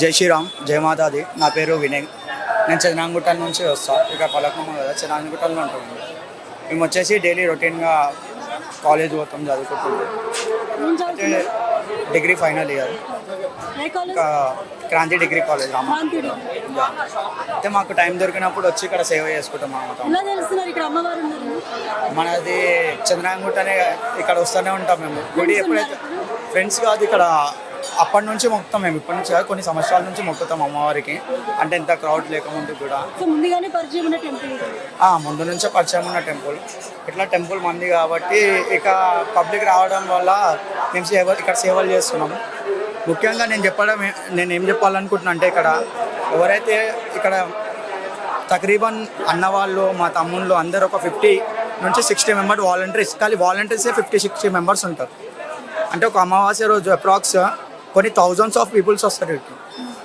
జై శ్రీరామ్ జయమాతాది నా పేరు వినయ్. నేను చదనాంగుట్ట నుంచి వస్తా. ఇక పలకమ్మ కదా చదనాంగుట్టలో ఉంటాము మేము. వచ్చేసి డైలీ రొటీన్గా కాలేజ్ పోతాం చదువుకుంటుంది చదువుతున్నారు? Degree final year Kranti degree. College. అయితే మాకు టైం దొరికినప్పుడు వచ్చి ఇక్కడ సేవ చేసుకుంటాం అన్నమాట మనది చంద్రాంగుట్ అనే ఇక్కడ వస్తూనే ఉంటాం మేము. గుడి ఎప్పుడైతే ఫ్రెండ్స్ కాదు ఇక్కడ అప్పటి నుంచి మొక్కుతాం మేము. ఇప్పటి నుంచి కాదు కొన్ని సంవత్సరాల నుంచి మొక్కుతాం అమ్మవారికి. అంటే ఇంత క్రౌడ్ లేకముందు కూడా. ముందుగానే పరిచయం ఉన్న టెంపుల్ ముందు నుంచే పరిచయం ఉన్న టెంపుల్ ఇట్లా టెంపుల్ మంది కాబట్టి ఇక పబ్లిక్ రావడం వల్ల మేము సేవ ఇక్కడ సేవలు చేస్తున్నాము ముఖ్యంగా నేను చెప్పడం నేను ఏం చెప్పాలనుకుంటున్నా అంటే ఇక్కడ ఎవరైతే ఇక్కడ తక్రీబన్ అన్నవాళ్ళు మా తమ్ముళ్ళు అందరూ ఒక ఫిఫ్టీ నుంచి సిక్స్టీ మెంబర్ వాలంటీర్స్ కానీ వాలంటీర్సే ఫిఫ్టీ సిక్స్టీ మెంబర్స్ ఉంటారు. అంటే ఒక అమావాస్య రోజు అప్రాక్స్ కొన్ని థౌజండ్స్ ఆఫ్ పీపుల్స్ వస్తారు ఇటు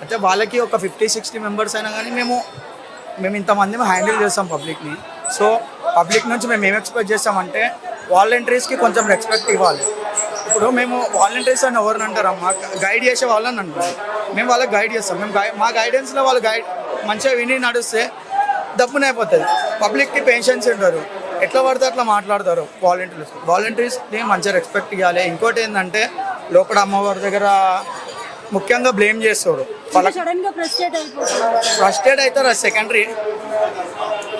అయితే వాళ్ళకి ఒక ఫిఫ్టీ సిక్స్టీ మెంబర్స్ అయినా కానీ మేము మేము ఇంతమంది హ్యాండిల్ చేస్తాం పబ్లిక్ని సో పబ్లిక్ నుంచి మేము ఏం ఎక్స్పెక్ట్ చేస్తామంటే వాలంటీర్స్కి కొంచెం రెస్పెక్ట్ ఇవ్వాలి. ఇప్పుడు మేము వాలంటీర్స్ అని ఎవరిని అంటారమ్మా గైడ్ చేసే వాళ్ళని అంటారు. మేము వాళ్ళకి గైడ్ చేస్తాం. మేము మా గైడెన్స్లో వాళ్ళు గైడ్ మంచిగా విని నడిస్తే దప్పున అయిపోతుంది. పబ్లిక్కి పెన్షన్స్ ఉంటారు ఎట్లా పడితే అట్లా మాట్లాడతారు వాలంటీర్స్ వాలంటీర్స్ని మంచిగా రెస్పెక్ట్ ఇవ్వాలి. ఇంకోటి ఏంటంటే లోపల అమ్మవారి దగ్గర ముఖ్యంగా బ్లేమ్ అయిపోతుంది ఫ్రస్టెడ్ అవుతారు అది సెకండరీ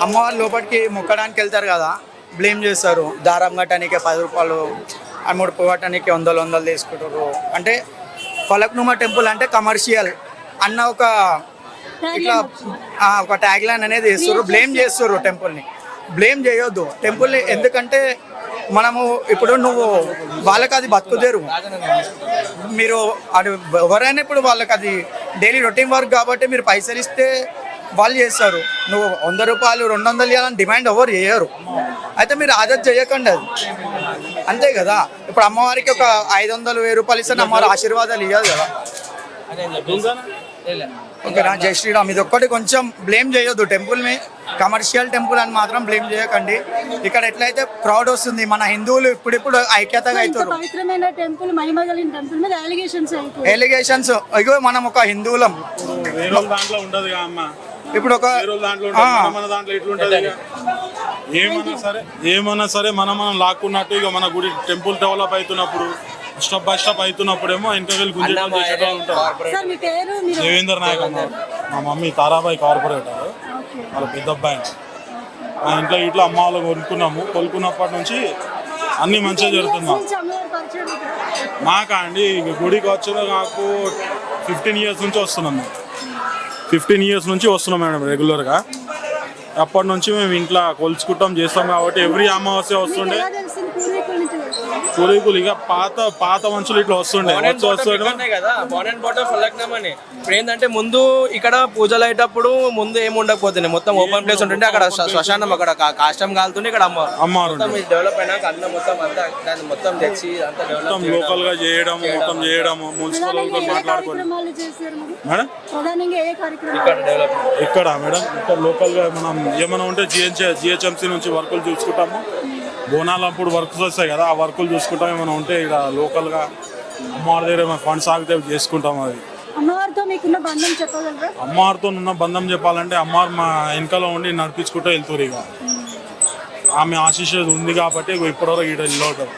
అమ్మవారు లోపలికి మొక్కడానికి వెళ్తారు కదా బ్లేమ్ చేస్తారు. దారం కట్టడానికి పది రూపాయలు అమ్ముడు పోవటానికి వందలు వందలు తీసుకుంటారు. అంటే ఫలక్నుమ టెంపుల్ అంటే కమర్షియల్ అన్న ఒక ఇట్లా ఆ, ఒక ట్యాగ్ లైన్ అనేది వేస్తారు. బ్లేమ్ చేస్తారు టెంపుల్ని. బ్లేమ్ చేయొద్దు. టెంపుల్ని ఎందుకంటే మనము ఇప్పుడు నువ్వు వాళ్ళకి అది బతుకుదేరు. మీరు అది ఎవరైనా ఇప్పుడు వాళ్ళకి అది డైలీ రొటీన్ వర్క్ కాబట్టి మీరు పైసలు ఇస్తే వాళ్ళు చేస్తారు. నువ్వు వంద రూపాయలు రెండు వందలు ఇవ్వాలని డిమాండ్ ఎవరు చేయరు. అయితే మీరు ఆదత్ చేయకండి అది. అంతే కదా? ఇప్పుడు అమ్మవారికి ఒక ఐదు వందలు వెయ్యి రూపాయలు ఇస్తే అమ్మవారు ఆశీర్వాదాలు ఇవ్వదు కదా? ఓకేనా జై శ్రీరామ్. ఇది ఒక్కటి కొంచెం బ్లేమ్ చేయొద్దు. టెంపుల్ మీ కమర్షియల్ టెంపుల్ అని మాత్రం బ్లేమ్ చేయకండి. ఇక్కడ ఎట్లయితే క్రౌడ్ వస్తుంది మన హిందువులు ఇప్పుడిప్పుడు ఐక్యతగా అవుతారు పవిత్రమైన టెంపుల్ మహిమ కలిగిన టెంపుల్ మీద అలిగేషన్స్ అయిపోయి ఎలిగేషన్స్ ఇగో మనం ఒక హిందువులం. వేరే వాళ్ళ దాంట్లో ఉండదు అమ్మ. ఇప్పుడు ఒక? ఏమన్నా సరే ఏమన్నా సరే మనం మనం లాక్కున్నట్టు ఇక మన గుడి టెంపుల్ డెవలప్ అవుతున్నప్పుడు స్టెప్ బై స్టెప్ అవుతున్నప్పుడేమో ఇంకా వెళ్ళి గుంజి చేసేటోళ్ళు ఉంటారు. సార్ మీ పేరు మీరు దేవేందర్ నాయక్ అన్న. మా మమ్మీ తారాబాయి కార్పొరేటర్. ఓకే. వాళ్ళ పెద్ద అబ్బాయి మా ఇంట్లో ఇట్లా అమ్మ వాళ్ళు కొనుక్కున్నాము. కొనుక్కున్నప్పటి నుంచి అన్ని మంచిగా జరుగుతుంది మాకు. అండి? ఇక గుడికి వచ్చిన నాకు ఫిఫ్టీన్ ఇయర్స్ నుంచి వస్తున్నాం మేము. ఫిఫ్టీన్ ఇయర్స్ నుంచి వస్తున్నాం మేడం రెగ్యులర్గా అప్పటి నుంచి మేము ఇంట్లో కొలుచుకుంటాం చేస్తాం కాబట్టి ఎవ్రీ అమావాస్య వస్తుండే. పూర్వీకులు ఇక పాత పాత మనుషులు ఇట్లా వస్తుండే. వచ్చి వస్తుండే ఇక్కడనే కదా. బాన్ బాటర్ ఫలక్నమని. ఇప్పుడు ఏంటంటే ముందు ఇక్కడ పూజలు అయ్యేటప్పుడు ముందు ఏమి ఉండకపోతుంది మొత్తం ఓపెన్ ప్లేస్ ఉంటుంటే అక్కడ శ్మ- శ్మశానం అక్కడ కాష్టం కాలుతుంటే ఇక్కడ అమ్మ అమ్మారు డెవలప్ అయినాక అన్న మొత్తం అంతా దాన్ని మొత్తం తెచ్చి అంతా మొత్తం లోకల్గా చేయడం మొత్తం చేయడం మున్సిపల్ మీరు? మేడం? ప్రధానంగా ఏ కార్యక్రమాలు ఇక్కడ డెవలప్ ఇక్కడ మేడం ఇక్కడ లోకల్గా మనం ఏమైనా ఉంటే జిహెచ్ జిహెచ్ఎంసీ నుంచి వర్కులు చూసుకుంటాము. బోనాలు అప్పుడు వర్క్స్ వస్తాయి కదా ఆ వర్కులు చూసుకుంటాం. ఏమైనా ఉంటే ఇక్కడ లోకల్గా అమ్మవారి దగ్గర ఏమైనా ఫండ్స్ ఆగితే చేసుకుంటాం అది. అమ్మవారితో మీకున్న బంధం చెప్పగలరా? అమ్మవారితో ఉన్న బంధం చెప్పాలంటే అమ్మవారు మా వెనకాల ఉండి నడిపించుకుంటూ వెళ్తారు ఇక. ఆమె ఆశీస్సు ఉంది కాబట్టి ఇప్పటివరకు ఇక్కడ నిలబడ్డాం